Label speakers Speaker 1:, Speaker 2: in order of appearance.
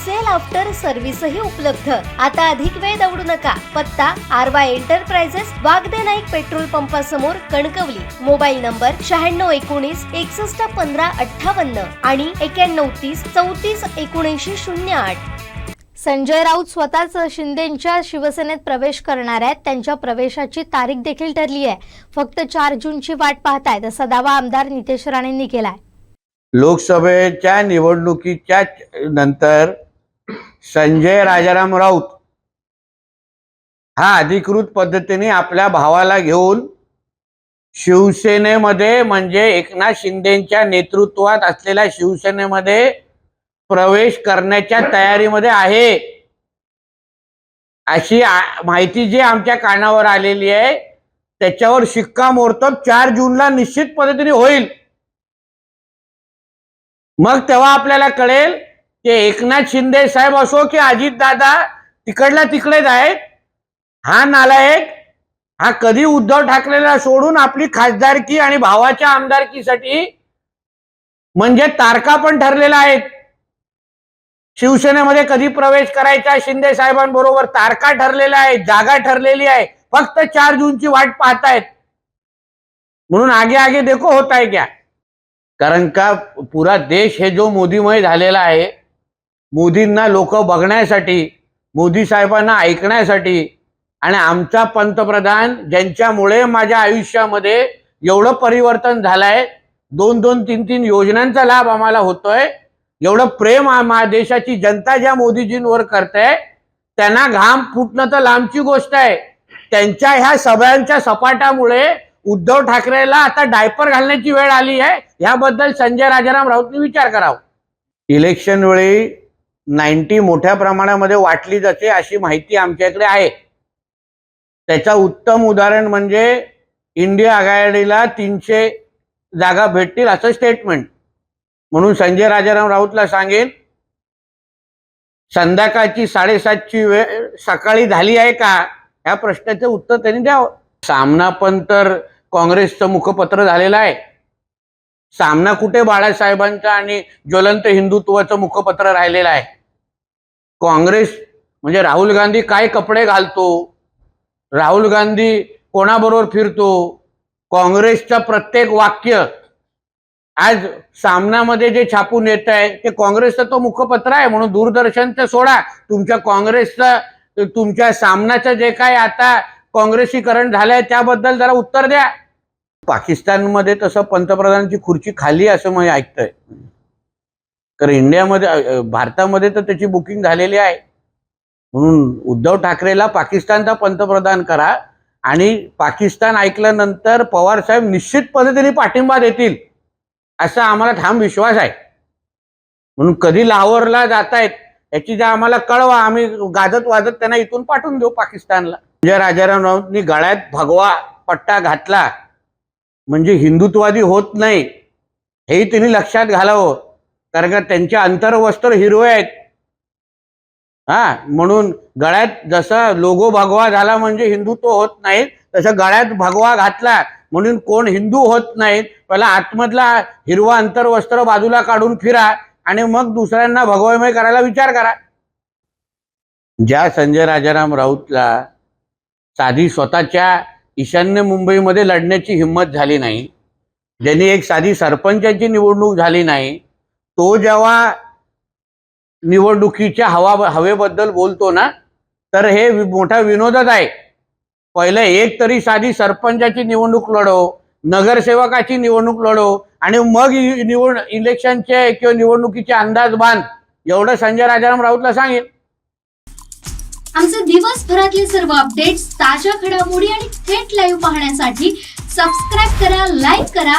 Speaker 1: Sale after सर्व्हिसही उपलब्ध. आता अधिक वेळ दौडू नका. पत्ता आरवा एंटरप्राइजेस वागदे नाईक पेट्रोल पंपासमोर कणकवली. मोबाईल नंबर शहाण्णव एकोणीस एकसष्ट पंधरा अठ्ठावन्न आणि एक्याण्णव तीस चौतीस एकोणऐंशी शून्य आठ.
Speaker 2: संजय राऊत स्वतःच शिंदेच्या शिवसेनेत प्रवेश करणार आहेत. त्यांच्या प्रवेशाची तारीख देखील ठरली आहे. फक्त चार जूनची वाट पाहतायत असा दावा आमदार नितेश राणेंनी केलाय.
Speaker 3: लोकसभेच्या निवडणुकीच्या नंतर संजय राजाराम राऊत हा अधिकृत पद्धतीने आपल्या भावाला घेऊन शिवसेनेमध्ये म्हणजे एकनाथ शिंदेच्या नेतृत्वात असलेल्या शिवसेनेमध्ये प्रवेश करण्याच्या तयारीमध्ये आहे. अशी माहिती जी आमच्या कानावर आलेली आहे त्याच्यावर शिक्कामोर्तब चार जूनला निश्चित पद्धतीने होईल. मग तेव्हा आपल्याला कळेल ते एकनाथ शिंदे साहेब असो की अजित दादा तिकडला तिकडेच आहेत हा नालायक हा कधी उद्धव ठाकरेला सोडून आपली खासदारकी आणि भावाच्या आमदारकीसाठी म्हणजे तारका पण ठरलेल्या आहेत शिवसेनेमध्ये कधी प्रवेश करायचा शिंदे साहेबांबरोबर तारका ठरलेल्या आहेत जागा ठरलेली आहे फक्त चार जूनची वाट पाहतायत म्हणून आगे आगे देखो होत आहे क्या? कारण का पुरा देश हे जो मोदीमय झालेला आहे मोदींना लोक बघण्यासाठी मोदी साहेबांना ऐकण्यासाठी आणि आमचा पंतप्रधान ज्यांच्यामुळे माझ्या आयुष्यामध्ये एवढं परिवर्तन झालंय दोन दोन तीन तीन योजनांचा लाभ आम्हाला होतोय एवढं प्रेम आम्हा देशाची जनता ज्या मोदीजींवर करते त्यांना घाम फुटणं तर लांबची गोष्ट आहे. त्यांच्या ह्या सगळ्यांच्या सपाटामुळे उद्धव ठाकरेला आता डायपर घालण्याची वेळ आली आहे. ह्याबद्दल संजय राजाराम राऊतनी विचार करावा. इलेक्शन वेळी नाईन्टी मोठ्या प्रमाणामध्ये वाटली जाते अशी माहिती आमच्याकडे आहे. त्याचा उत्तम उदाहरण म्हणजे इंडिया आघाडीला तीनशे जागा भेटतील असं स्टेटमेंट म्हणून संजय राजाराम राऊतला सांगेन संध्याकाळची साडेसातची वेळ सकाळी झाली आहे का? या प्रश्नाचं उत्तर त्यांनी द्यावं. सामना पण तर काँग्रेसचं मुखपत्र झालेलं आहे. सामना कुठे बाळासाहेबांचं आणि ज्वलंत हिंदुत्वाचं मुखपत्र राहिलेलं आहे? काँग्रेस म्हणजे राहुल गांधी काय कपडे घालतो? राहुल गांधी कोणाबरोबर फिरतो? काँग्रेसचं प्रत्येक वाक्य आज सामनामध्ये जे छापून येत आहे ते काँग्रेसचं तो मुखपत्र आहे म्हणून दूरदर्शनचं सोडा. तुमच्या काँग्रेसचं तुमच्या सामनाचं जे काय आता काँग्रेसीकरण झालंय त्याबद्दल जरा उत्तर द्या. पाकिस्तानमध्ये तसं पंतप्रधानांची खुर्ची खाली असं मी ऐकतंय. कारण इंडियामध्ये भारतामध्ये तर त्याची बुकिंग झालेली आहे. म्हणून उद्धव ठाकरेला पाकिस्तानचा पंतप्रधान करा आणि पाकिस्तान ऐकल्यानंतर पवार साहेब निश्चित पद्धतीने पाठिंबा देतील असा आम्हाला ठाम विश्वास आहे. म्हणून कधी लाहोरला आहेत याची ज्या आम्हाला कळवा आम्ही गाजत वाजत त्यांना इथून पाठवून देऊ पाकिस्तानला. म्हणजे राजाराम राऊतनी गळ्यात भगवा पट्टा घातला. म्हणजे हिंदुत्वादी होत नाही हेही त्यांनी लक्षात घालावं. कारण का त्यांचे अंतर्वस्त्र हिरवे आहेत. हा म्हणून गळ्यात जसं लोगो भगवा झाला म्हणजे हिंदुत्व होत नाही तसं गळ्यात भगवा घातला म्हणून कोण हिंदू होत नाहीत पहिला आतमधला हिरवा अंतर्वस्त्र बाजूला काढून फिरा आणि मग दुसऱ्यांना भगवमय करायला विचार करा. ज्या संजय राजाराम राऊतला साधी स्वतःच्या ईशान्य मुंबईमध्ये लढण्याची हिंमत झाली नाही ज्यांनी एक साधी सरपंचाची निवडणूक झाली नाही तो जेव्हा निवडणुकीच्या हवा हवेबद्दल बोलतो ना तर हे मोठा विनोदच आहे. पहिलं एक तरी साधी सरपंचाची निवडणूक लढव नगरसेवकाची निवडणूक लढव आणि मग निवड इलेक्शनचे किंवा निवडणुकीचे अंदाज बांध एवढं संजय राजाराम राऊतला सांगेल.
Speaker 4: आमचे दिवसभरातले सर्व अपडेट्स ताज्या घडामोडी आणि थेट लाईव्ह पाहण्यासाठी सबस्क्राईब करा लाईक करा